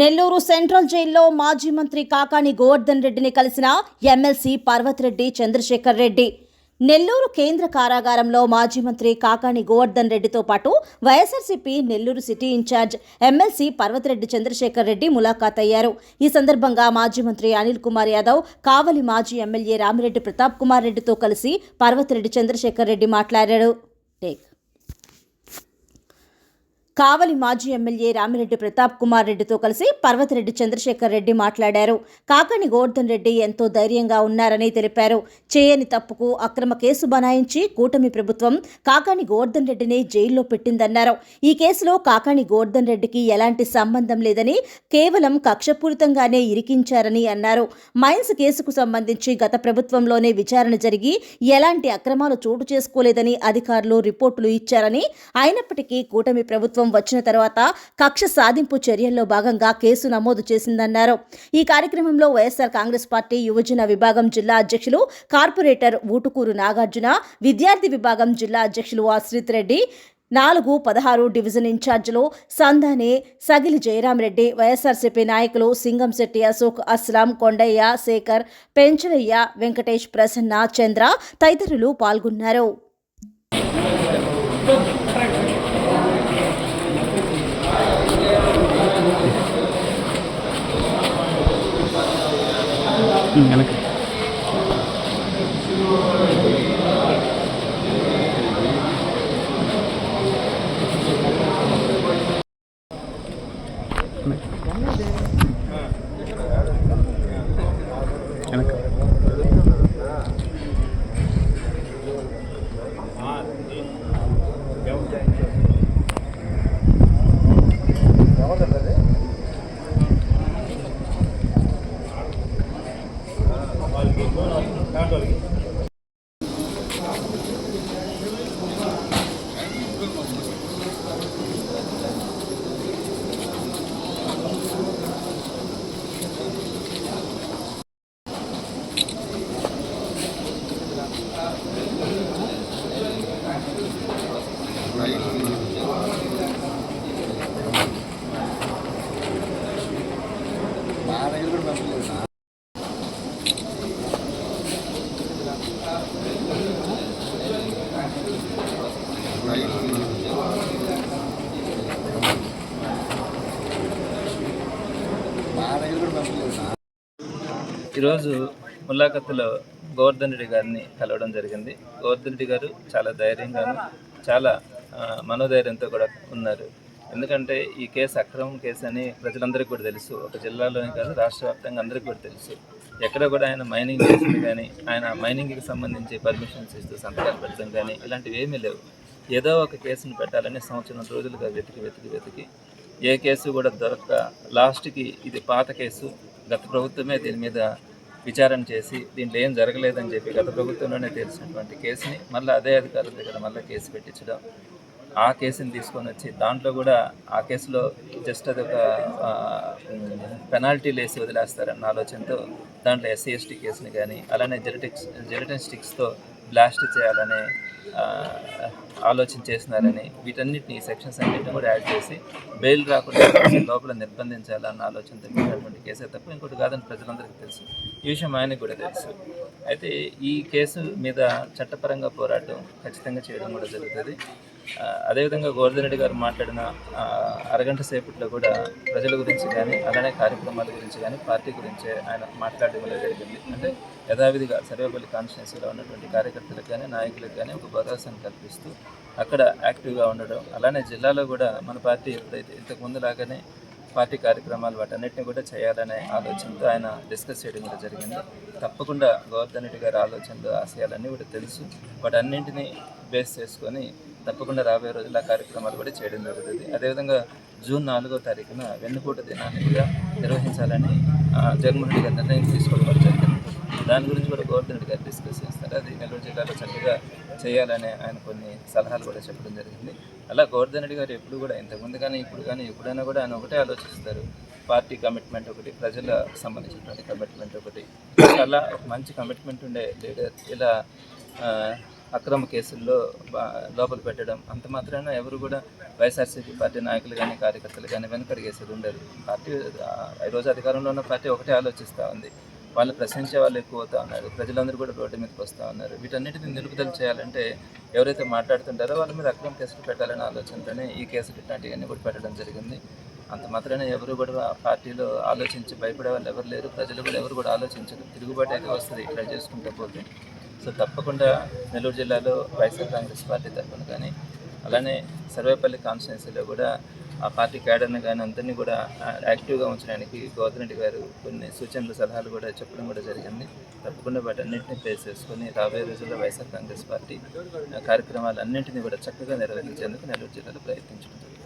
Nellore central జైల్లో మాజీ మంత్రి కాకాని గోవర్ధన్ రెడ్డిని కలిసిన ఎమ్మెల్సీ పర్వత్రెడ్డి చంద్రశేఖర్ రెడ్డి. నెల్లూరు కేంద్ర కారాగారంలో మాజీ మంత్రి కాకాని గోవర్ధన్ రెడ్డితో పాటు YSRCP Nellore city in charge MLC Parvathireddy Chandrasekhar Reddy ములాఖాత్ అయ్యారు. ఈ సందర్భంగా మాజీ మంత్రి అనిల్ కుమార్ యాదవ్ కావలి మాజీ ఎమ్మెల్యే రామిరెడ్డి ప్రతాప్ కుమార్ రెడ్డితో కలిసి పర్వతిరెడ్డి చంద్రశేఖర్ రెడ్డి మాట్లాడారు. టేక్ కావలి మాజీ ఎమ్మెల్యే రామిరెడ్డి ప్రతాప్ కుమార్ రెడ్డితో కలిసి పర్వతిరెడ్డి చంద్రశేఖర్ రెడ్డి మాట్లాడారు. కాకని గోవర్ధన్ రెడ్డి ఎంతో ధైర్యంగా ఉన్నారని తెలిపారు. చేయని తప్పుకు అక్రమ కేసు బనాయించి కూటమి ప్రభుత్వం కాకాని గోవర్ధన్ రెడ్డిని జైల్లో పెట్టిందన్నారు. ఈ కేసులో కాకాని గోవర్ధన్ రెడ్డికి ఎలాంటి సంబంధం లేదని కేవలం కక్షపూరితంగానే ఇరికించారని అన్నారు. మైన్స్ కేసుకు సంబంధించి గత ప్రభుత్వంలోనే విచారణ జరిగి ఎలాంటి అక్రమాలు చోటు చేసుకోలేదని అధికారులు రిపోర్టులు ఇచ్చారని అయినప్పటికీ కూటమి ప్రభుత్వం వచ్చిన తర్వాత కక్ష సాధింపు చర్యల్లో భాగంగా కేసు నమోదు చేసిందన్నారు. ఈ కార్యక్రమంలో వైఎస్ఆర్ కాంగ్రెస్ పార్టీ యువజన విభాగం జిల్లా అధ్యక్షులు కార్పొరేటర్ ఊటుకూరు నాగార్జున విద్యార్థి విభాగం జిల్లా అధ్యక్షులు ఆశ్రిత్ రెడ్డి నాలుగు పదహారు డివిజన్ ఇన్ఛార్జీలు సంధాని సగిలి జయరామరెడ్డి వైఎస్ఆర్సీపీ నాయకులు సింగంశెట్టి అశోక్ అస్లాం కొండయ్య శేఖర్ పెంచరయ్య వెంకటేష్ ప్రసన్న చంద్ర తదితరులు పాల్గొన్నారు. எனக்கு Gracias. ఈరోజు ములాఖత్తులో గోవర్ధన్ రెడ్డి గారిని కలవడం జరిగింది. గోవర్ధన్ రెడ్డి గారు చాలా ధైర్యంగాను చాలా మనోధైర్యంతో కూడా ఉన్నారు. ఎందుకంటే ఈ కేసు అక్రమం కేసు అని ప్రజలందరికీ కూడా తెలుసు. ఒక జిల్లాలోనే కాదు రాష్ట్ర వ్యాప్తంగా అందరికీ కూడా తెలుసు. ఎక్కడ కూడా ఆయన మైనింగ్ చేసింది కానీ ఆయన మైనింగ్కి సంబంధించి పర్మిషన్స్ ఇస్తూ సంతకాలు పెట్టడం కానీ ఇలాంటివి ఏమీ లేవు. ఏదో ఒక కేసును పెట్టాలని సంవత్సరం రోజులుగా వెతికి వెతికి వెతికి ఏ కేసు కూడా దొరక్క లాస్ట్కి ఇది పాత కేసు. గత ప్రభుత్వమే దీని మీద విచారణ చేసి దీంట్లో ఏం జరగలేదని చెప్పి గత ప్రభుత్వంలోనే తెలిసినటువంటి కేసుని మళ్ళీ అదే అధికారుల దగ్గర మళ్ళీ కేసు పెట్టించడం ఆ కేసుని తీసుకొని వచ్చి దాంట్లో కూడా ఆ కేసులో జస్ట్ అది ఒక పెనాల్టీలు వేసి వదిలేస్తారన్న ఆలోచనతో దాంట్లో ఎస్సీ ఎస్టీ కేసుని కానీ అలానే జెనటిక్స్ జెనటిక్ స్టిక్స్తో బ్లాస్ట్ చేయాలనే ఆలోచన చేసినారని వీటన్నిటిని సెక్షన్స్ అన్నిటిని కూడా యాడ్ చేసి బెయిల్ రాకుండా లోపల నిర్బంధించాలన్న ఆలోచనతో పెట్టినటువంటి కేసే తప్ప ఇంకోటి కాదని ప్రజలందరికీ తెలుసు. ఈ విషయం ఆయనకు కూడా తెలుసు. అయితే ఈ కేసు మీద చట్టపరంగా పోరాటం ఖచ్చితంగా చేయడం కూడా జరుగుతుంది. అదేవిధంగా గోవర్ధన్ గారు మాట్లాడిన అరగంట సేపట్లో కూడా ప్రజల గురించి కానీ అలానే కార్యక్రమాల గురించి కానీ పార్టీ గురించి ఆయన మాట్లాడడం కూడా జరిగింది. అంటే యథావిధిగా సర్వేపల్లి కాన్స్టిట్యున్సీలో ఉన్నటువంటి కార్యకర్తలకు కానీ నాయకులకు కానీ ఒక భరోసాను కల్పిస్తూ అక్కడ యాక్టివ్గా ఉండడం. అలానే జిల్లాలో కూడా మన పార్టీ ఎప్పుడైతే ఇంతకుముందు లాగానే పార్టీ కార్యక్రమాలు వాటన్నిటిని కూడా చేయాలనే ఆలోచనతో ఆయన డిస్కస్ చేయడం కూడా జరిగింది. తప్పకుండా గోవర్ధన్ రెడ్డి గారి ఆలోచనలు ఆశయాలన్నీ కూడా తెలుసు. వాటన్నింటినీ బేస్ చేసుకొని తప్పకుండా రాబోయే రోజుల కార్యక్రమాలు కూడా చేయడం జరుగుతుంది. అదేవిధంగా జూన్ నాలుగో తారీఖున వెన్నుపూట దినాన్ని కూడా నిర్వహించాలని జగన్మోహన్ రెడ్డి గారు నిర్ణయం తీసుకోవడం జరిగింది. దాని గురించి కూడా గోవర్ధన్ రెడ్డి గారు డిస్కస్ చేస్తారు. అది నెల్లూరు జిల్లాలో చక్కగా చేయాలనే ఆయన కొన్ని సలహాలు కూడా చెప్పడం జరిగింది. అలా గోవర్ధన్ రెడ్డి గారు ఎప్పుడు కూడా ఇంతకుముందు కానీ ఇప్పుడు కానీ ఎప్పుడైనా కూడా ఆయన ఒకటే ఆలోచిస్తారు. పార్టీ కమిట్మెంట్ ఒకటి ప్రజల సంబంధించినటువంటి కమిట్మెంట్ ఒకటి. అలా ఒక మంచి కమిట్మెంట్ ఉండే లీడర్ ఇలా అక్రమ కేసుల్లో బా- లోపల పెట్టడం అంత మాత్రాన ఎవరు కూడా వైఎస్ఆర్సీపీ పార్టీ నాయకులు కానీ కార్యకర్తలు కానీ వెనకడిగేసేది ఉండదు. పార్టీ ఈరోజు అధికారంలో ఉన్న పార్టీ ఒకటే ఆలోచిస్తూ ఉంది. వాళ్ళు ప్రశ్నించే వాళ్ళు ఎక్కువ అవుతా ఉన్నారు. ప్రజలందరూ కూడా రోడ్డు మీదకి వస్తూ ఉన్నారు. వీటన్నిటిని నిలుపుదల చేయాలంటే ఎవరైతే మాట్లాడుతుంటారో వాళ్ళ మీద అక్రమ కేసులు పెట్టాలనే ఆలోచనతోనే ఈ కేసులు ఇట్లాంటివన్నీ కూడా పెట్టడం జరిగింది. అంత మాత్రమే ఎవరు కూడా పార్టీలో ఆలోచించి భయపడే వాళ్ళు ఎవరు లేరు. ప్రజలు కూడా ఎవరు కూడా ఆలోచించరు. తిరుగుబాటు అయితే వస్తుంది. ఇట్లా చేసుకుంటూ పోతే. సో తప్పకుండా నెల్లూరు జిల్లాలో వైఎస్ఆర్ కాంగ్రెస్ పార్టీ తరఫున కానీ అలానే సర్వేపల్లి కాన్స్టిట్యున్సీలో కూడా ఆ పార్టీ క్యాడర్ని కానీ అందరినీ కూడా యాక్టివ్గా ఉంచడానికి గౌతమ్ రెడ్డి గారు కొన్ని సూచనలు సలహాలు కూడా చెప్పడం కూడా జరిగింది. తప్పకుండా వాటన్నింటినీ ప్లేస్ చేసుకొని రాబోయే రోజుల్లో వైఎస్ఆర్ కాంగ్రెస్ పార్టీ ఆ, కార్యక్రమాలన్నింటినీ కూడా చక్కగా నిర్వహించేందుకు నెల్లూరు జిల్లాలో ప్రయత్నించుకుంటుంది